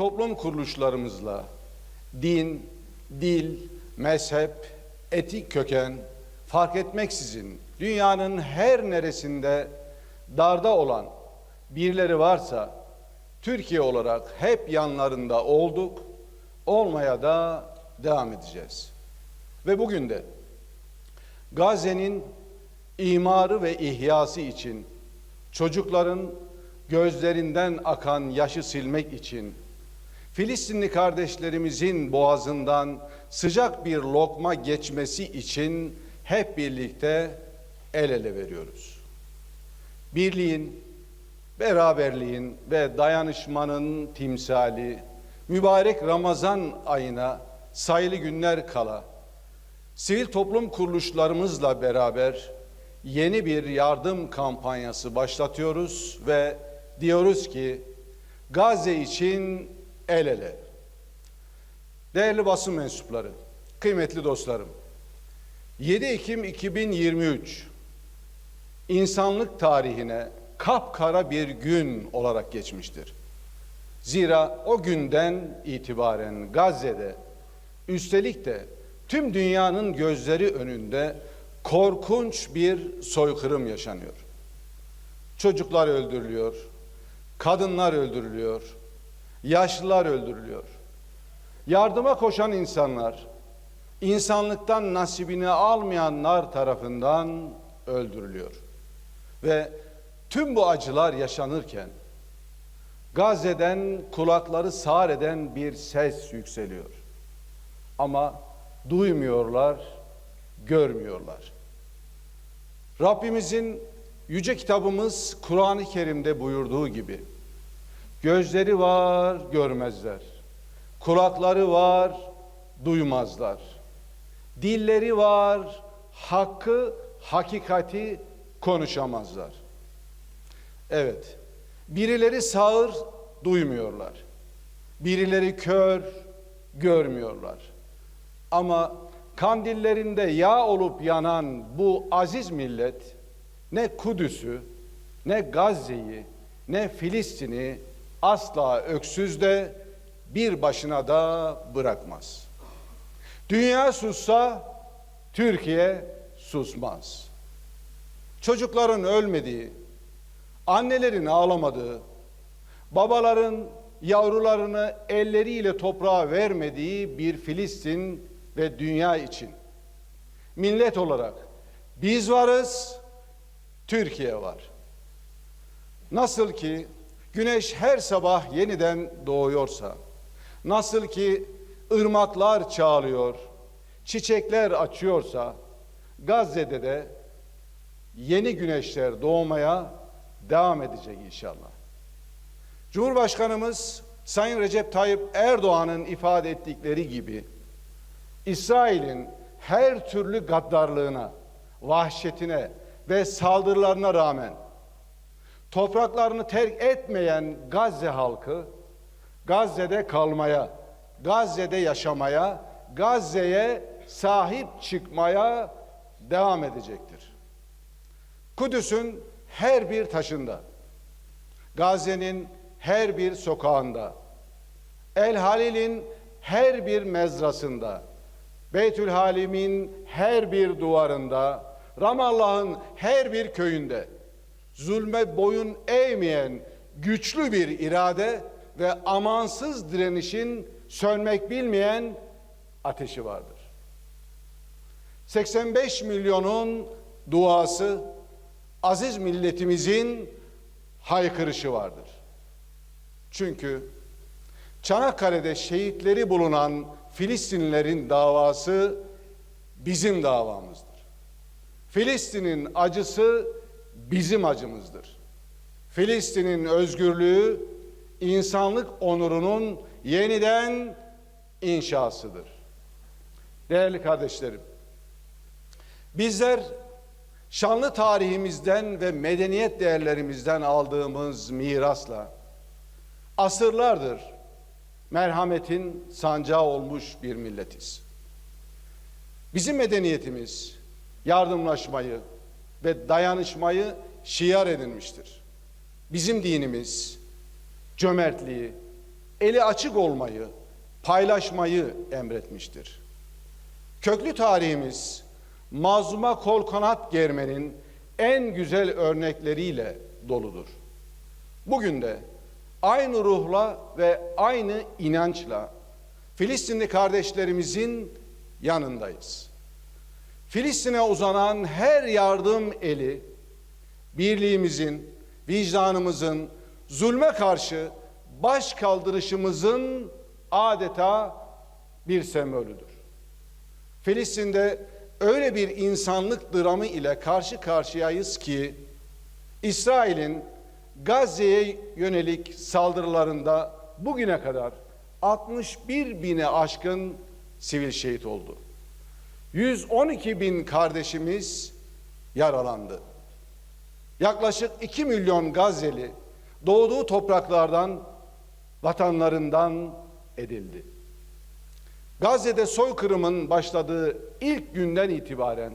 toplum kuruluşlarımızla din, dil, mezhep, etik köken fark etmeksizin dünyanın her neresinde darda olan birileri varsa Türkiye olarak hep yanlarında olduk, olmaya da devam edeceğiz. Ve bugün de Gazze'nin imarı ve ihyası için çocukların gözlerinden akan yaşı silmek için Filistinli kardeşlerimizin boğazından sıcak bir lokma geçmesi için hep birlikte el ele veriyoruz. Birliğin, beraberliğin ve dayanışmanın timsali mübarek Ramazan ayına sayılı günler kala sivil toplum kuruluşlarımızla beraber yeni bir yardım kampanyası başlatıyoruz ve diyoruz ki Gazze için el ele. Değerli basın mensupları, kıymetli dostlarım. 7 Ekim 2023 insanlık tarihine kapkara bir gün olarak geçmiştir. Zira o günden itibaren Gazze'de üstelik de tüm dünyanın gözleri önünde korkunç bir soykırım yaşanıyor. Çocuklar öldürülüyor, kadınlar öldürülüyor, yaşlılar öldürülüyor. Yardıma koşan insanlar, insanlıktan nasibini almayanlar tarafından öldürülüyor. Ve tüm bu acılar yaşanırken Gazze'den kulakları sağır eden bir ses yükseliyor. Ama duymuyorlar, görmüyorlar. Rabbimizin yüce kitabımız Kur'an-ı Kerim'de buyurduğu gibi gözleri var görmezler. Kulakları var duymazlar. Dilleri var hakkı, hakikati konuşamazlar. Evet. Birileri sağır duymuyorlar. Birileri kör görmüyorlar. Ama kandillerinde yağ olup yanan bu aziz millet ne Kudüs'ü, ne Gazze'yi, ne Filistin'i asla öksüzde bir başına da bırakmaz. Dünya sussa Türkiye susmaz. Çocukların ölmediği, annelerin ağlamadığı, babaların yavrularını elleriyle toprağa vermediği bir Filistin ve dünya için millet olarak biz varız, Türkiye var. Nasıl ki güneş her sabah yeniden doğuyorsa, nasıl ki ırmaklar çağlıyor, çiçekler açıyorsa, Gazze'de de yeni güneşler doğmaya devam edecek inşallah. Cumhurbaşkanımız Sayın Recep Tayyip Erdoğan'ın ifade ettikleri gibi İsrail'in her türlü gaddarlığına, vahşetine ve saldırılarına rağmen topraklarını terk etmeyen Gazze halkı Gazze'de kalmaya, Gazze'de yaşamaya, Gazze'ye sahip çıkmaya devam edecektir. Kudüs'ün her bir taşında, Gazze'nin her bir sokağında, El Halil'in her bir mezrasında, Beytül Halim'in her bir duvarında, Ramallah'ın her bir köyünde zulme boyun eğmeyen güçlü bir irade ve amansız direnişin sönmek bilmeyen ateşi vardır. 85 milyonun duası aziz milletimizin haykırışı vardır. Çünkü Çanakkale'de şehitleri bulunan Filistinlilerin davası bizim davamızdır. Filistin'in acısı bizim acımızdır. Filistin'in özgürlüğü insanlık onurunun yeniden inşasıdır. Değerli kardeşlerim, bizler şanlı tarihimizden ve medeniyet değerlerimizden aldığımız mirasla asırlardır merhametin sancağı olmuş bir milletiz. Bizim medeniyetimiz yardımlaşmayı ve dayanışmayı şiar edinmiştir. Bizim dinimiz cömertliği, eli açık olmayı, paylaşmayı emretmiştir. Köklü tarihimiz mazluma kol kanat germenin en güzel örnekleriyle doludur. Bugün de aynı ruhla ve aynı inançla Filistinli kardeşlerimizin yanındayız. Filistin'e uzanan her yardım eli birliğimizin, vicdanımızın, zulme karşı baş kaldırışımızın adeta bir sembolüdür. Filistin'de öyle bir insanlık dramı ile karşı karşıyayız ki İsrail'in Gazze'ye yönelik saldırılarında bugüne kadar 61 bine aşkın sivil şehit oldu. 112 bin kardeşimiz yaralandı. Yaklaşık 2 milyon Gazze'li doğduğu topraklardan, vatanlarından edildi. Gazze'de soykırımın başladığı ilk günden itibaren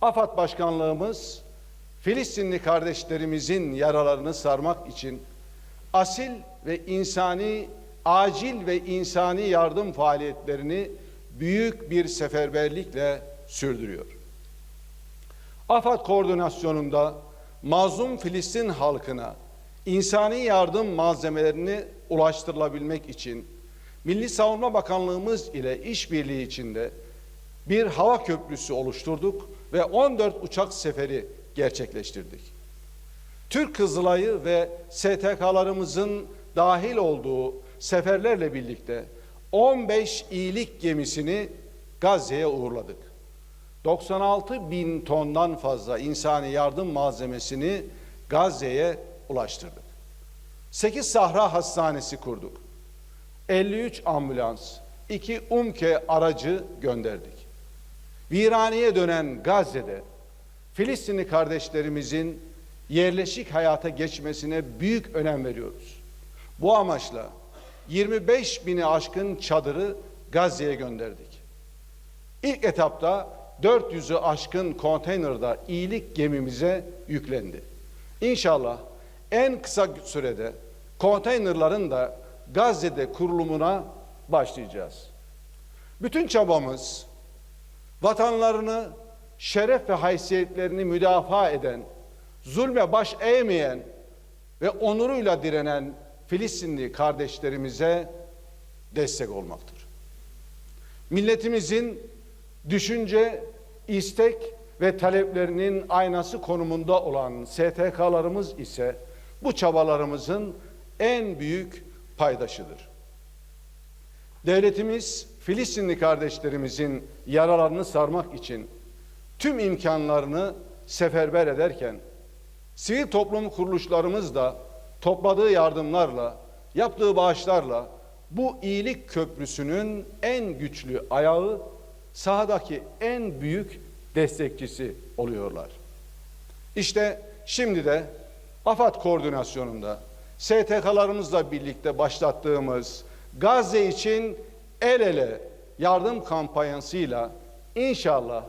AFAD Başkanlığımız Filistinli kardeşlerimizin yaralarını sarmak için asil ve insani acil ve insani yardım faaliyetlerini büyük bir seferberlikle sürdürüyor. AFAD koordinasyonunda mazlum Filistin halkına insani yardım malzemelerini ulaştırılabilmek için Milli Savunma Bakanlığımız ile işbirliği içinde bir hava köprüsü oluşturduk ve 14 uçak seferi gerçekleştirdik. Türk Kızılayı ve STK'larımızın dahil olduğu seferlerle birlikte 15 iyilik gemisini Gazze'ye uğurladık. 96 bin tondan fazla insani yardım malzemesini Gazze'ye ulaştırdık. 8 Sahra Hastanesi kurduk. 53 ambulans, 2 UMKE aracı gönderdik. Viraneye dönen Gazze'de Filistinli kardeşlerimizin yerleşik hayata geçmesine büyük önem veriyoruz. Bu amaçla 25 bini aşkın çadırı Gazze'ye gönderdik. İlk etapta 400'ü aşkın konteynerda iyilik gemimize yüklendi. İnşallah en kısa sürede konteynerların da Gazze'de kurulumuna başlayacağız. Bütün çabamız vatanlarını, şeref ve haysiyetlerini müdafaa eden, zulme baş eğmeyen ve onuruyla direnen Filistinli kardeşlerimize destek olmaktır. Milletimizin düşünce, istek ve taleplerinin aynası konumunda olan STK'larımız ise bu çabalarımızın en büyük paydaşıdır. Devletimiz Filistinli kardeşlerimizin yaralarını sarmak için tüm imkanlarını seferber ederken sivil toplum kuruluşlarımız da topladığı yardımlarla, yaptığı bağışlarla bu iyilik köprüsünün en güçlü ayağı, sahadaki en büyük destekçisi oluyorlar. İşte şimdi de AFAD koordinasyonunda STK'larımızla birlikte başlattığımız Gazze için el ele yardım kampanyasıyla inşallah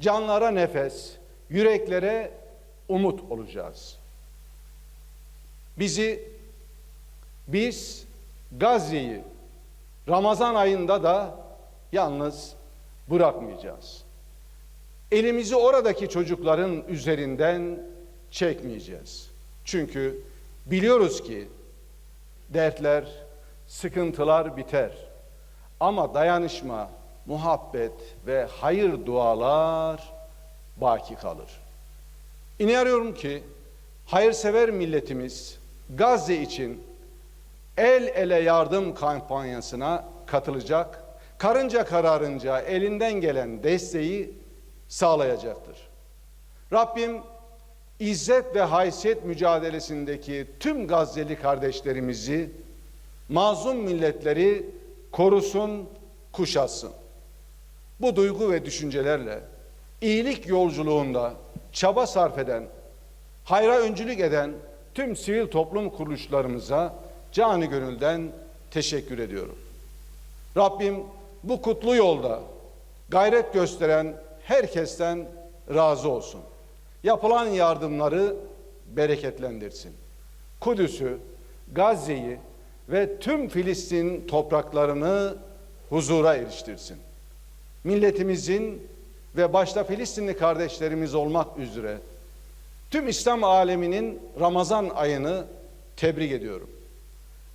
canlara nefes, yüreklere umut olacağız. Bizi biz Gazze'yi Ramazan ayında da yalnız bırakmayacağız. Elimizi oradaki çocukların üzerinden çekmeyeceğiz. Çünkü biliyoruz ki dertler, sıkıntılar biter. Ama dayanışma, muhabbet ve hayır dualar baki kalır. İnanıyorum ki hayırsever milletimiz Gazze için el ele yardım kampanyasına katılacak, karınca kararınca elinden gelen desteği sağlayacaktır. Rabbim İzzet ve haysiyet mücadelesindeki tüm Gazze'li kardeşlerimizi, mazlum milletleri korusun, kuşatsın. Bu duygu ve düşüncelerle iyilik yolculuğunda çaba sarf eden, hayra öncülük eden tüm sivil toplum kuruluşlarımıza canı gönülden teşekkür ediyorum. Rabbim bu kutlu yolda gayret gösteren herkesten razı olsun. Yapılan yardımları bereketlendirsin. Kudüs'ü, Gazze'yi ve tüm Filistin topraklarını huzura eriştirsin. Milletimizin ve başta Filistinli kardeşlerimiz olmak üzere tüm İslam aleminin Ramazan ayını tebrik ediyorum.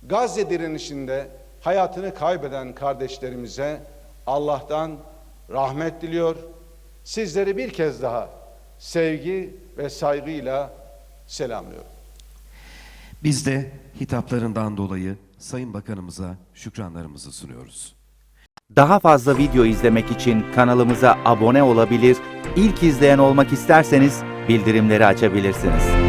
Gazze direnişinde hayatını kaybeden kardeşlerimize Allah'tan rahmet diliyor. Sizleri bir kez daha sevgi ve saygıyla selamlıyorum. Biz de hitaplarından dolayı Sayın Bakanımıza şükranlarımızı sunuyoruz. Daha fazla video izlemek için kanalımıza abone olabilir, ilk izleyen olmak isterseniz bildirimleri açabilirsiniz.